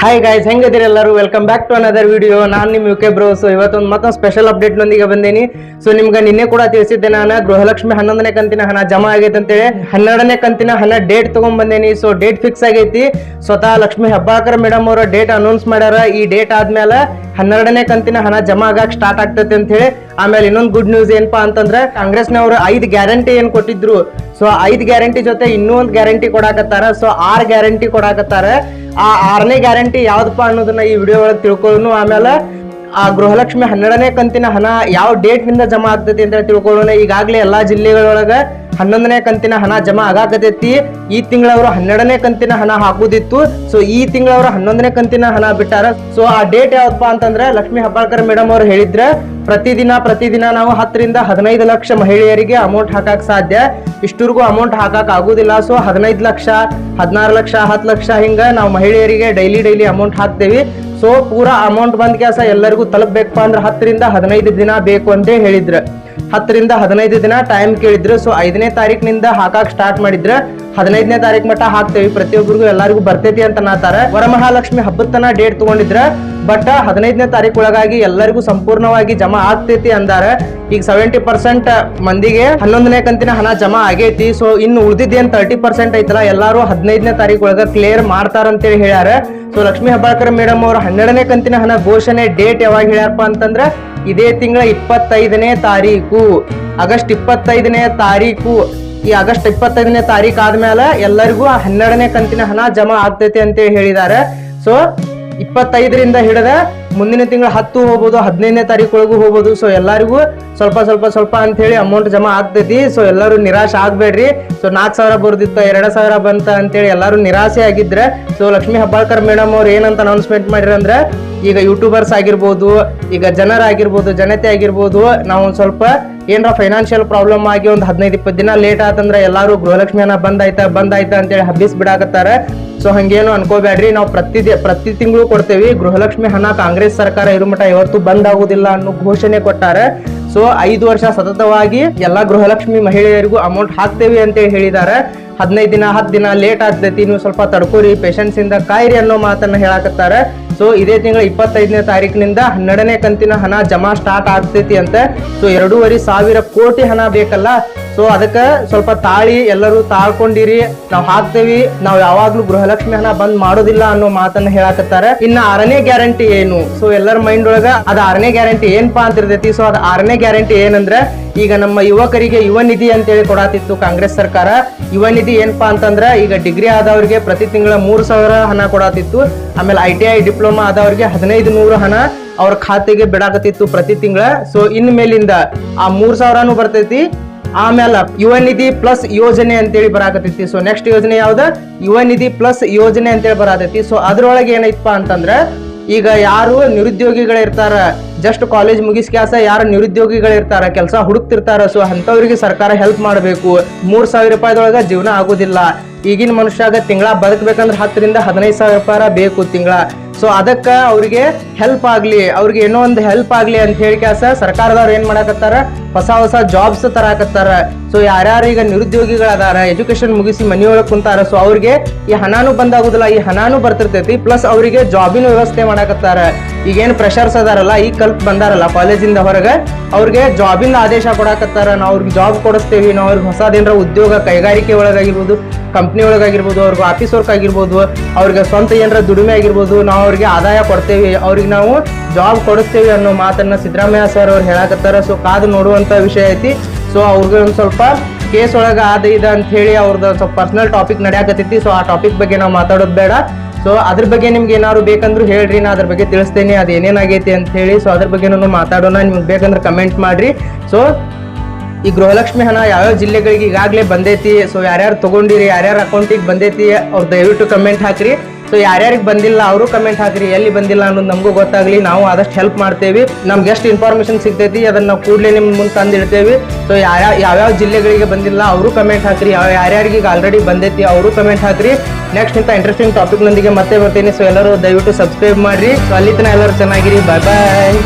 Hi guys ಹೆಂಗದಿರಿ ಎಲ್ಲರೂ? Welcome back to another video ನಾನು ನಿಮ್ಮ ಯು ಕೆ ಬ್ರೋ ಸೊ ಇವತ್ತೊಂದು ಮತ್ತೊಂದು ಸ್ಪೆಷಲ್ ಅಪ್ಡೇಟ್ ನೊಂದಿಗೆ ಬಂದೇನಿ. ಸೊ ನಿಮ್ಗೆ ನಿನ್ನೆ ಕೂಡ ತಿಳಿಸಿದ್ದೆ ನಾನು, ಗೃಹಲಕ್ಷ್ಮಿ ಹನ್ನೊಂದನೇ ಕಂತಿನ ಹಣ ಜಮಾ ಆಗೈತೆ ಅಂತೇಳಿ ಹನ್ನೆರಡನೇ ಕಂತಿನ ಹಣ ಡೇಟ್ ತಗೊಂಡ್ ಬಂದೇನಿ ಸೊ ಡೇಟ್ ಫಿಕ್ಸ್ ಆಗೈತಿ. ಸ್ವತಃ ಲಕ್ಷ್ಮಿ ಹೆಬ್ಬಾಕರ್ ಮೇಡಮ್ ಅವರ ಡೇಟ್ ಅನೌನ್ಸ್ ಮಾಡ್ಯಾರ. ಈ ಡೇಟ್ ಆದ್ಮೇಲೆ ಹನ್ನೆರಡನೇ ಕಂತಿನ ಹಣ ಜಮಾ ಆಗಕ್ಕೆ ಸ್ಟಾರ್ಟ್ ಆಗ್ತೈತೆ ಅಂತ ಹೇಳಿ ಆಮೇಲೆ ಇನ್ನೊಂದು ಗುಡ್ ನ್ಯೂಸ್ ಏನಪ್ಪಾ ಅಂತಂದ್ರೆ, ಕಾಂಗ್ರೆಸ್ನವರು ಐದು ಗ್ಯಾರಂಟಿ ಏನು ಕೊಟ್ಟಿದ್ರು. ಸೊ ಐದು ಗ್ಯಾರಂಟಿ ಜೊತೆ ಇನ್ನೂ ಒಂದು ಗ್ಯಾರಂಟಿ ಕೊಡಾಕತ್ತಾರ. ಸೊ ಆರು ಗ್ಯಾರಂಟಿ ಕೊಡಾಕತ್ತಾರ. ಆ ಆರನೇ ಗ್ಯಾರಂಟಿ ಯಾವ್ದಪ್ಪ ಅನ್ನೋದನ್ನ ಈ ವಿಡಿಯೋ ಒಳಗೆ ತಿಳ್ಕೊಳ್ಳೋಣ ಆಮೇಲೆ ಆ ಗೃಹಲಕ್ಷ್ಮಿ ಹನ್ನೆರಡನೇ ಕಂತಿನ ಹಣ ಯಾವ ಡೇಟ್ನಿಂದ ಜಮಾ ಆಗ್ತೈತಿ ಅಂತ ತಿಳ್ಕೊಳ್ಳೋಣ. ಈಗಾಗಲೇ ಎಲ್ಲಾ ಜಿಲ್ಲೆಗಳೊಳಗ ಹನ್ನೊಂದನೇ ಕಂತಿನ ಹಣ ಜಮಾ ಆಗಾಕತೈತಿ. ಈ ತಿಂಗಳವರು ಹನ್ನೆರಡನೇ ಕಂತಿನ ಹಣ ಹಾಕುದಿತ್ತು. ಸೊ ಈ ತಿಂಗಳವರು ಹನ್ನೊಂದನೇ ಕಂತಿನ ಹಣ ಬಿಟ್ಟಾರ. ಸೊ ಆ ಡೇಟ್ ಯಾವಪ್ಪ ಅಂತಂದ್ರೆ ಲಕ್ಷ್ಮಿ ಹಬ್ಬಾಳ್ಕರ್ ಮೇಡಮ್ ಅವ್ರು ಹೇಳಿದ್ರೆ, ಪ್ರತಿದಿನ ಪ್ರತಿದಿನ ನಾವು ಹತ್ತರಿಂದ ಹದಿನೈದು ಲಕ್ಷ ಮಹಿಳೆಯರಿಗೆ ಅಮೌಂಟ್ ಹಾಕಕ್ ಸಾಧ್ಯ. ಇಷ್ಟರಿಗೂ ಅಮೌಂಟ್ ಹಾಕಕ್ ಆಗುದಿಲ್ಲ. ಸೊ ಹದಿನೈದು ಲಕ್ಷ, ಹದಿನಾರು ಲಕ್ಷ, ಹತ್ತು ಲಕ್ಷ ಹಿಂಗ ನಾವು ಮಹಿಳೆಯರಿಗೆ ಡೈಲಿ ಡೈಲಿ ಅಮೌಂಟ್ ಹಾಕ್ತೇವಿ. ಸೊ ಪೂರಾ ಅಮೌಂಟ್ ಬಂದ್ ಕೆಲಸ ಎಲ್ಲರಿಗೂ ತಲುಪಬೇಕಪ್ಪ ಅಂದ್ರೆ ಹತ್ತರಿಂದ ಹದಿನೈದು ದಿನ ಬೇಕು ಅಂತ ಹೇಳಿದ್ರ. ಹತ್ತರಿಂದ ಹದಿನೈದು ದಿನ ಟೈಮ್ ಕೇಳಿದ್ರು. ಸೊ ಐದನೇ ತಾರೀಕಿನಿಂದ ಹಾಕಾಕ್ ಸ್ಟಾರ್ಟ್ ಮಾಡಿದ್ರೆ. ಹದಿನೈದನೇ ತಾರೀಕು ಮಟ್ಟ ಹಾಕ್ತೇವೆ. ಪ್ರತಿಯೊಬ್ಬರಿಗೂ ಎಲ್ಲರಿಗೂ ಬರ್ತೈತಿ ಅಂತ ನಾತಾರ ವರಮಹಾಲಕ್ಷ್ಮಿ ಹಬ್ಬದ ತನ ಡೇಟ್ ತಗೊಂಡಿದ್ರ. ಬಟ್ ಹದಿನೈದನೇ ತಾರೀಕು ಒಳಗಾಗಿ ಎಲ್ಲರಿಗೂ ಸಂಪೂರ್ಣವಾಗಿ ಜಮಾ ಆಗ್ತೈತಿ ಅಂದಾರ. ಈಗ ಸೆವೆಂಟಿ ಪರ್ಸೆಂಟ್ ಮಂದಿಗೆ ಹನ್ನೊಂದನೇ ಕಂತಿನ ಹಣ ಜಮಾ ಆಗೈತಿ. ಸೊ ಇನ್ನು ಉಳಿದಿದ್ದೇನು ತರ್ಟಿ ಪರ್ಸೆಂಟ್ ಐತಲ್ಲ, ಎಲ್ಲರೂ ಹದಿನೈದನೇ ತಾರೀಕು ಒಳಗ ಕ್ಲಿಯರ್ ಮಾಡ್ತಾರಂತೇಳಿ ಹೇಳ್ಯಾರ. ಸೊ ಲಕ್ಷ್ಮೀ ಹಬ್ಬಾಳ್ಕರ್ ಮೇಡಮ್ ಅವರು ಹನ್ನೆರಡನೇ ಕಂತಿನ ಹಣ ಘೋಷಣೆ ಡೇಟ್ ಯಾವಾಗ ಹೇಳ್ಯಾರಪ್ಪ ಅಂತಂದ್ರೆ ಇದೇ ತಿಂಗಳ ಇಪ್ಪತ್ತೈದನೇ ತಾರೀಕು. ಆಗಸ್ಟ್ ಇಪ್ಪತ್ತೈದನೇ ತಾರೀಕು. ಈ ಆಗಸ್ಟ್ ಇಪ್ಪತ್ತೈದನೇ ತಾರೀಕು ಆದ್ಮೇಲೆ ಎಲ್ಲರಿಗೂ ಹನ್ನೆರಡನೇ ಕಂತಿನ ಹಣ ಜಮಾ ಆಗ್ತೈತಿ ಅಂತೇಳಿ ಹೇಳಿದ್ದಾರೆ ಸೊ ಇಪ್ಪತ್ತೈದರಿಂದ ಹಿಡಿದ ಮುಂದಿನ ತಿಂಗಳು ಹತ್ತು ಹೋಗ್ಬೋದು, ಹದಿನೈದನೇ ತಾರೀಕು ಒಳಗೂ ಹೋಗ್ಬೋದು. ಸೊ ಎಲ್ಲರಿಗೂ ಸ್ವಲ್ಪ ಸ್ವಲ್ಪ ಸ್ವಲ್ಪ ಅಂತ ಹೇಳಿ ಅಮೌಂಟ್ ಜಮಾ ಆಗ್ತೈತಿ. ಸೊ ಎಲ್ಲರೂ ನಿರಾಶೆ ಆಗಬೇಡ್ರಿ. ಸೊ ನಾಲ್ಕು ಸಾವಿರ ಬರ್ದಿತ್ತು, ಎರಡು ಸಾವಿರ ಬಂತ ಅಂತೇಳಿ ಎಲ್ಲರೂ ನಿರಾಸೆ ಆಗಿದ್ರೆ ಸೊ ಲಕ್ಷ್ಮೀ ಹಬ್ಬಾಳ್ಕರ್ ಮೇಡಮ್ ಅವ್ರು ಏನಂತ ಅನೌನ್ಸ್ಮೆಂಟ್ ಮಾಡಿರಂದ್ರೆ ಈಗ ಯೂಟ್ಯೂಬರ್ಸ್ ಆಗಿರ್ಬೋದು, ಈಗ ಜನರಾಗಿರ್ಬೋದು ಜನತೆ ಆಗಿರ್ಬೋದು, ನಾವು ಒಂದು ಸ್ವಲ್ಪ ಏನರ ಫೈನಾನ್ಷಿಯಲ್ ಪ್ರಾಬ್ಲಮ್ ಆಗಿ ಒಂದು ಹದಿನೈದು, ಇಪ್ಪತ್ತು ದಿನ ಲೇಟ್ ಆತಂದ್ರೆ ಎಲ್ಲರೂ ಗೃಹಲಕ್ಷ್ಮಿ ಹಣ ಬಂದಾಯ್ತಾ ಬಂದಾಯ್ತಾ ಅಂತೇಳಿ ಹಬ್ಬಿಸ್ ಬಿಡಾಕತ್ತಾರ. ಸೊ ಹಂಗೇನು ಅನ್ಕೋಬೇಡ್ರಿ ನಾವು ಪ್ರತಿ ಪ್ರತಿ ತಿಂಗಳು ಕೊಡ್ತೇವಿ. ಗೃಹಲಕ್ಷ್ಮಿ ಹಣ ಕಾಂಗ್ರೆಸ್ ಸರ್ಕಾರ ಇರು ಮಟ ಯಾವತ್ತೂ ಬಂದ್ ಆಗುದಿಲ್ಲ ಅನ್ನೋ ಘೋಷಣೆ ಕೊಟ್ಟಾರೆ. ಸೊ ಐದು ವರ್ಷ ಸತತವಾಗಿ ಎಲ್ಲಾ ಗೃಹಲಕ್ಷ್ಮಿ ಮಹಿಳೆಯರಿಗೂ ಅಮೌಂಟ್ ಹಾಕ್ತೇವೆ ಅಂತ ಹೇಳಿದ್ದಾರೆ ಹದಿನೈದು ದಿನ, ಹತ್ತು ದಿನ ಲೇಟ್ ಆಗ್ತೈತಿ. ನೀವು ಸ್ವಲ್ಪ ತಡ್ಕೋರಿ ಪೇಷನ್ಸ್ ಇಂದ ಕಾಯಿರಿ ಅನ್ನೋ ಮಾತನ್ನ ಹೇಳಾಕತ್ತಾರೆ. ಸೊ ಇದೇ ತಿಂಗಳ ಇಪ್ಪತ್ತೈದನೇ ತಾರೀಕಿನಿಂದ ಹನ್ನೆರಡನೇ ಕಂತಿನ ಹಣ ಜಮಾ ಸ್ಟಾರ್ಟ್ ಆಗ್ತೈತಿ ಅಂತ. ಸೊ ಎರಡೂವರೆ ಸಾವಿರ ಕೋಟಿ ಹಣ ಬೇಕಲ್ಲ. ಸೊ ಅದಕ್ಕೆ ಸ್ವಲ್ಪ ತಾಳಿ ಎಲ್ಲರೂ ತಾಳ್ಕೊಂಡಿರಿ. ನಾವು ಹಾಕ್ತೇವಿ. ನಾವು ಯಾವಾಗ್ಲೂ ಗೃಹಲಕ್ಷ್ಮಿ ಹಣ ಬಂದ್ ಮಾಡೋದಿಲ್ಲ ಅನ್ನೋ ಮಾತನ್ನ ಹೇಳಾಕತ್ತಾರೆ. ಇನ್ನ ಆರನೇ ಗ್ಯಾರಂಟಿ ಏನು? ಸೊ ಎಲ್ಲರ ಮೈಂಡ್ ಒಳಗ ಅದ ಆರನೇ ಗ್ಯಾರಂಟಿ ಏನ್ಪಾ ಅಂತ ಇರ್ತೈತಿ ಸೊ ಅದ ಆರನೇ ಗ್ಯಾರಂಟಿ ಏನಂದ್ರೆ, ಈಗ ನಮ್ಮ ಯುವಕರಿಗೆ ಯುವ ನಿಧಿ ಅಂತೇಳಿ ಕೊಡಾತಿತ್ತು ಕಾಂಗ್ರೆಸ್ ಸರ್ಕಾರ. ಯುವ ನಿಧಿ ಏನಪ್ಪಾ ಅಂತಂದ್ರ, ಈಗ ಡಿಗ್ರಿ ಆದವ್ರಿಗೆ ಪ್ರತಿ ತಿಂಗಳ ಮೂರು ಸಾವಿರ ಹಣ ಕೊಡಾತಿತ್ತು. ಆಮೇಲೆ ಐ ಟಿ ಐ ಡಿಪ್ಲೊಮಾ ಆದವ್ರಿಗೆ ಹದಿನೈದು ನೂರು ಹಣ ಅವ್ರ ಖಾತೆಗೆ ಬಿಡಾಕತ್ತಿತ್ತು ಪ್ರತಿ ತಿಂಗಳ. ಸೊ ಇನ್ ಮೇಲಿಂದ ಆ ಮೂರ್ ಸಾವಿರನು ಬರ್ತೈತಿ. ಆಮೇಲೆ ಯುವ ನಿಧಿ ಪ್ಲಸ್ ಯೋಜನೆ ಅಂತೇಳಿ ಬರಾಕತ್ತೈತಿ. ಸೊ ನೆಕ್ಸ್ಟ್ ಯೋಜನೆ ಯಾವ್ದು? ಯುವ ನಿಧಿ ಪ್ಲಸ್ ಯೋಜನೆ ಅಂತೇಳಿ ಬರಾತೈತಿ ಸೊ ಅದ್ರೊಳಗೆ ಏನೈತಪ್ಪ ಅಂತಂದ್ರ, ಈಗ ಯಾರು ನಿರುದ್ಯೋಗಿಗಳಿರ್ತಾರ ಜಸ್ಟ್ ಕಾಲೇಜ್ ಮುಗಿಸ್ಕ್ಯಾಸ ಯಾರು ನಿರುದ್ಯೋಗಿಗಳಿರ್ತಾರ, ಕೆಲಸ ಹುಡುಕ್ತಿರ್ತಾರ ಸೊ ಅಂಥವ್ರಿಗೆ ಸರ್ಕಾರ ಹೆಲ್ಪ್ ಮಾಡಬೇಕು. ಮೂರ್ ಸಾವಿರ ರೂಪಾಯಿದೊಳಗ ಜೀವನ ಆಗೋದಿಲ್ಲ. ಈಗಿನ ಮನುಷ್ಯಾಗ ತಿಂಗಳ ಬದುಕಬೇಕಂದ್ರೆ ಹತ್ತರಿಂದ ಹದಿನೈದು ಸಾವಿರ ರೂಪಾಯಿ ಬೇಕು ತಿಂಗಳ. ಸೊ ಅದಕ್ಕ ಅವರಿಗೆ ಹೆಲ್ಪ್ ಆಗಲಿ, ಅವ್ರಿಗೆ ಏನೋ ಒಂದು ಹೆಲ್ಪ್ ಆಗಲಿ ಅಂತ ಹೇಳಿ ಕೆಲಸ ಸರ್ಕಾರದವ್ರು ಏನು ಮಾಡಕತ್ತಾರ? ಹೊಸ ಹೊಸ ಜಾಬ್ಸ್ ತರಾಕತ್ತಾರ. ಸೊ ಯಾರ್ಯಾರು ಈಗ ನಿರುದ್ಯೋಗಿಗಳದಾರ ಎಜುಕೇಶನ್ ಮುಗಿಸಿ ಮನೆಯೊಳಗೆ ಕುಂತಾರ ಸೊ ಅವ್ರಿಗೆ ಈ ಹಣಾನು ಬಂದಾಗುದಿಲ್ಲ ಈ ಹಣಾನು ಬರ್ತಿರ್ತೈತಿ ಪ್ಲಸ್ ಅವರಿಗೆ ಜಾಬಿನ ವ್ಯವಸ್ಥೆ ಮಾಡಾಕತ್ತಾರ. ಈಗೇನು ಪ್ರೆಷರ್ಸ್ ಅದಾರಲ್ಲ, ಈಗ ಕಲ್ಪ್ ಬಂದಾರಲ್ಲ ಕಾಲೇಜಿಂದ ಹೊರಗೆ, ಅವ್ರಿಗೆ ಜಾಬಿಂದ ಆದೇಶ ಕೊಡಾಕತ್ತಾರ, ನಾವು ಅವ್ರಿಗೆ ಜಾಬ್ ಕೊಡಿಸ್ತೇವಿ, ನಾವು ಅವ್ರಿಗೆ ಹೊಸದೇನರ ಉದ್ಯೋಗ ಕೈಗಾರಿಕೆ ಒಳಗಾಗಿರ್ಬೋದು ಕಂಪ್ನಿ ಒಳಗಾಗಿರ್ಬೋದು, ಅವ್ರಿಗೆ ಆಫೀಸ್ ವರ್ಕ್ ಆಗಿರ್ಬೋದು, ಅವ್ರಿಗೆ ಸ್ವಂತ ಏನರ ದುಡಿಮೆ ಆಗಿರ್ಬೋದು, ನಾವು ಅವ್ರಿಗೆ ಆದಾಯ ಕೊಡ್ತೇವೆ, ಅವ್ರಿಗೆ ನಾವು ಜಾಬ್ ಕೊಡಿಸ್ತೇವೆ ಅನ್ನೋ ಮಾತನ್ನು ಸಿದ್ದರಾಮಯ್ಯ ಸರ್ ಅವ್ರು ಹೇಳಾಕತ್ತಾರ. ಸೊ ಕಾದು ನೋಡುವಂಥ ವಿಷಯ ಐತಿ. ಸೊ ಅವ್ರಿಗೆ ಒಂದು ಸ್ವಲ್ಪ ಕೇಸ್ ಒಳಗೆ ಆದ ಇದೆ ಅಂತ ಹೇಳಿ ಅವ್ರದ್ದು ಸ್ವಲ್ಪ ಪರ್ಸನಲ್ ಟಾಪಿಕ್ ನಡೆಯಾಕತ್ತೈತಿ. ಸೊ ಆ ಟಾಪಿಕ್ ಬಗ್ಗೆ ನಾವು ಮಾತಾಡೋದು ಬೇಡ. ಸೊ ಅದ್ರ ಬಗ್ಗೆ ನಿಮ್ಗೆ ಏನಾದ್ರು ಬೇಕಂದ್ರೂ ಹೇಳ್ರಿ, ನಾ ಅದ್ರ ಬಗ್ಗೆ ತಿಳಿಸ್ತೇನೆ, ಅದು ಏನೇನಾಗೈತಿ ಅಂತ ಹೇಳಿ. ಸೊ ಅದ್ರ ಬಗ್ಗೆ ಮಾತಾಡೋಣ, ನಿಮ್ಗೆ ಬೇಕಂದ್ರೆ ಕಮೆಂಟ್ ಮಾಡ್ರಿ. ಸೊ ಈ ಗೃಹಲಕ್ಷ್ಮಿ ಹಣ ಯಾವ್ಯಾವ ಜಿಲ್ಲೆಗಳಿಗೆ ಈಗಾಗಲೇ ಬಂದೈತಿ ಸೊ ಯಾರ್ಯಾರು ತಗೊಂಡಿರಿ, ಯಾರ್ಯಾರ ಅಕೌಂಟಿಗೆ ಬಂದೈತಿ, ಅವ್ರು ದಯವಿಟ್ಟು ಕಮೆಂಟ್ ಹಾಕ್ರಿ. ಸೊ ಯಾರ್ಯಾರಿಗೆ ಬಂದಿಲ್ಲ, ಅವರು ಕಮೆಂಟ್ ಹಾಕ್ರಿ, ಎಲ್ಲಿ ಬಂದಿಲ್ಲ ಅನ್ನೋದು ನಮಗೂ ಗೊತ್ತಾಗ್ಲಿ. ನಾವು ಆದಷ್ಟು ಹೆಲ್ಪ್ ಮಾಡ್ತೇವೆ. ನಮ್ಗೆ ಎಷ್ಟು ಇನ್ಫಾರ್ಮೇಶನ್ ಸಿಗ್ತೈತಿ, ಅದನ್ನು ನಾವು ಕೂಡಲೇ ನಿಮ್ಮ ಮುಂದೆ ತಂದಿಡ್ತೇವೆ ಸೊ ಯಾರ್ಯಾವ ಯಾವ್ಯಾವ ಜಿಲ್ಲೆಗಳಿಗೆ ಬಂದಿಲ್ಲ, ಅವರು ಕಮೆಂಟ್ ಹಾಕ್ರಿ. ಯಾವ ಯಾರ್ಯಾರಿಗೆ ಆಲ್ರೆಡಿ ಬಂದೈತಿ, ಅವರು ಕಮೆಂಟ್ ಹಾಕ್ರಿ. ನೆಕ್ಸ್ಟ್ ಇಂಥ ಇಂಟ್ರೆಸ್ಟಿಂಗ್ ಟಾಪಿಕ್ನೊಂದಿಗೆ ಮತ್ತೆ ಬರ್ತೀನಿ. ಸೊ ಎಲ್ಲರೂ ದಯವಿಟ್ಟು ಸಬ್ಸ್ಕ್ರೈಬ್ ಮಾಡಿರಿ. ಸೊ ಅಲ್ಲಿ ತನಕ ಎಲ್ಲರೂ ಚೆನ್ನಾಗಿರಿ. ಬಾಯ್ ಬಾಯ್